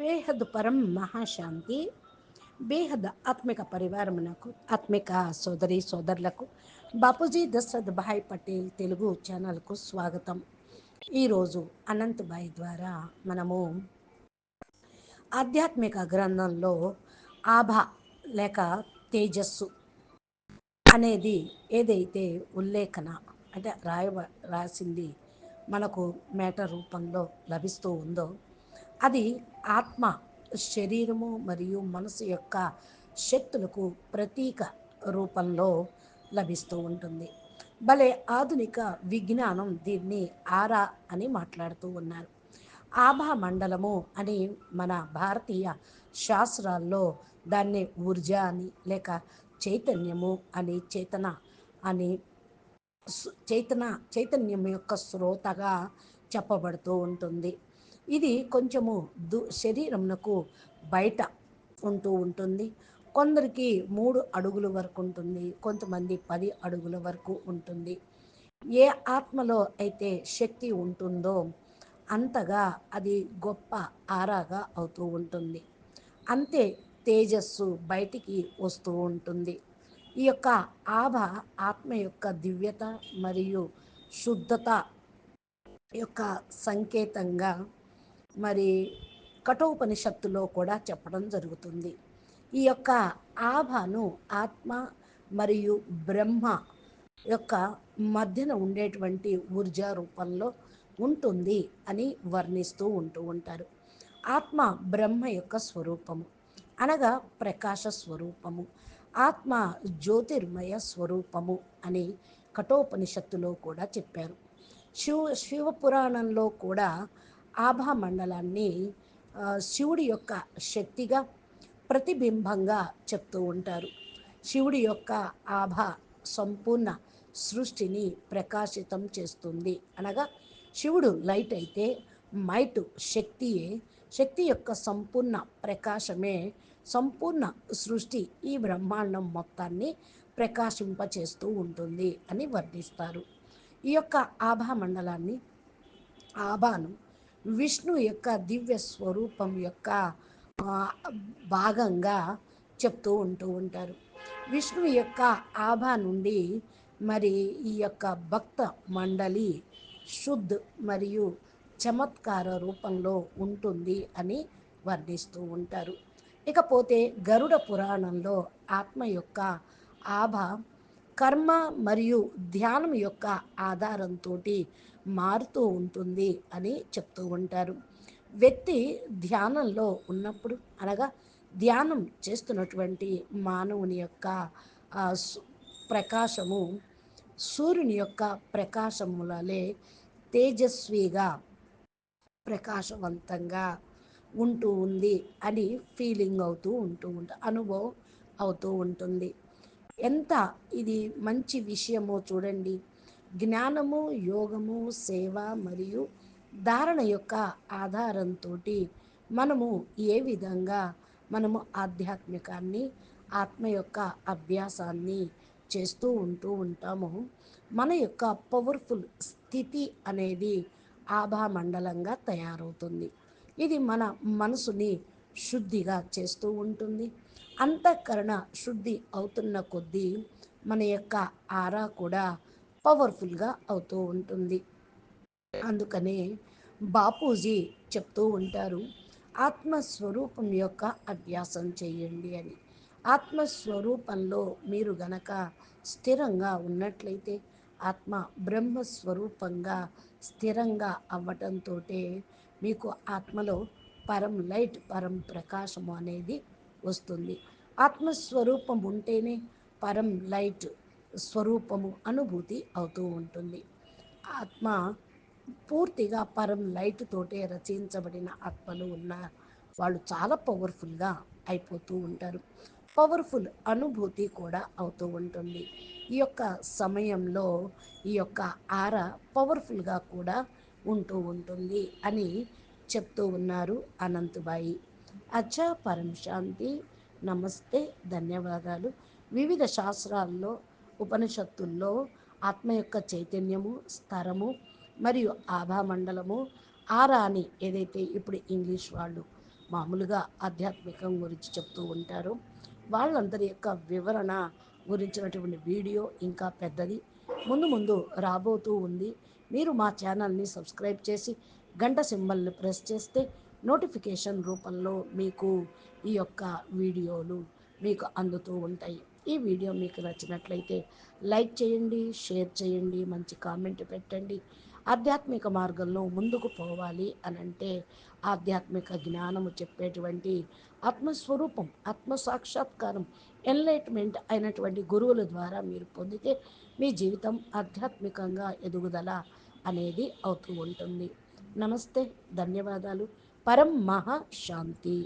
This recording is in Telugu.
బేహద్ పరం మహాశాంతి బేహద్ ఆత్మిక పరివారమునకు ఆత్మిక సోదరి సోదరులకు బాపూజీ దశరథ్ భాయ్ పటేల్ తెలుగు ఛానల్కు స్వాగతం. ఈరోజు అనంతబాయి ద్వారా మనము ఆధ్యాత్మిక గ్రంథంలో ఆభ లేక తేజస్సు అనేది ఏదైతే ఉల్లేఖన అంటే రాయవ రాసింది మనకు మేట రూపంలో లభిస్తూ ఉందో అది ఆత్మ శరీరము మరియు మనసు యొక్క శక్తులకు ప్రతీక రూపంలో లభిస్తూ ఉంటుంది. భలే ఆధునిక విజ్ఞానం దీన్ని ఆరా అని మాట్లాడుతూ ఉన్నారు. ఆభా మండలము అని మన భారతీయ శాస్త్రాల్లో దాన్ని ఊర్జ అని లేక చైతన్యము అని చేతన అని చైతన చైతన్యం యొక్క శ్రోతగా చెప్పబడుతూ ఉంటుంది. ఇది కొంచెము దు శరీరంకు బయట ఉంటూ ఉంటుంది. కొందరికి మూడు అడుగుల వరకు ఉంటుంది. కొంతమంది పది అడుగుల వరకు ఉంటుంది. ఏ ఆత్మలో అయితే శక్తి ఉంటుందో అంతగా అది గొప్ప ఆరాగా అవుతూ ఉంటుంది. అంతే తేజస్సు బయటికి వస్తూ ఉంటుంది. ఈ యొక్క ఆభ ఆత్మ యొక్క దివ్యత మరియు శుద్ధత యొక్క సంకేతంగా మరి కఠోపనిషత్తులో కూడా చెప్పడం జరుగుతుంది. ఈ యొక్క ఆభాను ఆత్మ మరియు బ్రహ్మ యొక్క మధ్యన ఉండేటువంటి ఊర్జా రూపంలో ఉంటుంది అని వర్ణిస్తూ ఉంటూ ఉంటారు. ఆత్మ బ్రహ్మ యొక్క స్వరూపము అనగా ప్రకాశ స్వరూపము ఆత్మ జ్యోతిర్మయ స్వరూపము అని కఠోపనిషత్తులో కూడా చెప్పారు. శివ శివపురాణంలో కూడా ఆభా మండలాన్ని శివుడి యొక్క శక్తిగా ప్రతిబింబంగా చెప్తూ ఉంటారు. శివుడి యొక్క ఆభ సంపూర్ణ సృష్టిని ప్రకాశితం చేస్తుంది. అనగా శివుడు లైట్ అయితే మైట్ శక్తియే శక్తి యొక్క సంపూర్ణ ప్రకాశమే సంపూర్ణ సృష్టి ఈ బ్రహ్మాండం మొత్తాన్ని ప్రకాశింపచేస్తూ ఉంటుంది అని వర్ణిస్తారు. ఈ యొక్క ఆభా మండలాన్ని ఆభాను విష్ణు యొక్క దివ్య స్వరూపం యొక్క భాగంగా చెప్తూ ఉంటూ ఉంటారు. విష్ణు యొక్క ఆభా నుండి మరి ఈ యొక్క భక్త మండలి శుద్ధ్ మరియు చమత్కార రూపంలో ఉంటుంది అని వర్ణిస్తూ ఉంటారు. ఇకపోతే గరుడ పురాణంలో ఆత్మ యొక్క ఆభ కర్మ మరియు ధ్యానం యొక్క ఆధారంతో మారుతూ ఉంటుంది అని చెప్తూ ఉంటారు. వ్యక్తి ధ్యానంలో ఉన్నప్పుడు అనగా ధ్యానం చేస్తున్నటువంటి మానవుని యొక్క ప్రకాశము సూర్యుని యొక్క ప్రకాశములలే తేజస్విగా ప్రకాశవంతంగా ఉంటూ ఉంది అని ఫీలింగ్ అవుతూ ఉంటూ ఉంటుంది అనుభవం అవుతూ ఉంటుంది. ఎంత ఇది మంచి విషయమో చూడండి. జ్ఞానము యోగము సేవ మరియు ధారణ యొక్క ఆధారంతో మనము ఏ విధంగా మనము ఆధ్యాత్మికాన్ని ఆత్మ యొక్క అభ్యాసాన్ని చేస్తూ ఉంటూ ఉంటాము మన యొక్క పవర్ఫుల్ స్థితి అనేది ఆభా మండలంగా తయారవుతుంది. ఇది మన మనసుని శుద్ధిగా చేస్తూ ఉంటుంది. అంతఃకరణ శుద్ధి అవుతున్న కొద్దీ మన యొక్క ఆరా కూడా పవర్ఫుల్గా అవుతూ ఉంటుంది. అందుకనే బాపూజీ చెప్తూ ఉంటారు ఆత్మస్వరూపం యొక్క అభ్యాసం చేయండి అని. ఆత్మస్వరూపంలో మీరు గనక స్థిరంగా ఉన్నట్లయితే ఆత్మ బ్రహ్మస్వరూపంగా స్థిరంగా అవ్వటంతో మీకు ఆత్మలో పరం లైట్ పరం ప్రకాశము అనేది వస్తుంది. ఆత్మస్వరూపం ఉంటేనే పరం లైట్ స్వరూపము అనుభూతి అవుతూ ఉంటుంది. ఆత్మ పూర్తిగా పరం లైట్ తోటే రచించబడిన ఆత్మలు ఉన్న వాళ్ళు చాలా పవర్ఫుల్గా అయిపోతూ ఉంటారు. పవర్ఫుల్ అనుభూతి కూడా అవుతూ ఉంటుంది. ఈ యొక్క సమయంలో ఈ యొక్క ఆర పవర్ఫుల్గా కూడా ఉంటూ ఉంటుంది అని చెప్తూ ఉన్నారు అనంతబాయి. అచ్చా పరం శాంతి నమస్తే. ధన్యవాదాలు. వివిధ శాస్త్రాల్లో ఉపనిషత్తుల్లో ఆత్మ యొక్క చైతన్యము స్థరము మరియు ఆభామండలము ఆరా అని ఏదైతే ఇప్పుడు ఇంగ్లీష్ వాళ్ళు మామూలుగా ఆధ్యాత్మికం గురించి చెప్తూ ఉంటారు వాళ్ళందరి యొక్క వివరణ గురించినటువంటి వీడియో ఇంకా పెద్దది. ముందు ముందు రాబోతూ ఉంది. మీరు మా ఛానల్ని సబ్స్క్రైబ్ చేసి గంట సింబల్ని ప్రెస్ చేస్తే నోటిఫికేషన్ రూపంలో మీకు ఈ యొక్క వీడియోలు మీకు అందుతూ ఉంటాయి. ఈ వీడియో మీకు నచ్చినట్లయితే లైక్ చేయండి షేర్ చేయండి మంచి కామెంట్ పెట్టండి. ఆధ్యాత్మిక మార్గంలో ముందుకు పోవాలి అని అంటే ఆధ్యాత్మిక జ్ఞానము చెప్పేటువంటి ఆత్మస్వరూపం ఆత్మ సాక్షాత్కారం ఎన్లైట్మెంట్ అయినటువంటి గురువుల ద్వారా మీరు పొందితే మీ జీవితం ఆధ్యాత్మికంగా ఎదుగుదల అనేది అవుతూ ఉంటుంది. నమస్తే ధన్యవాదాలు. పరం మహా శాంతి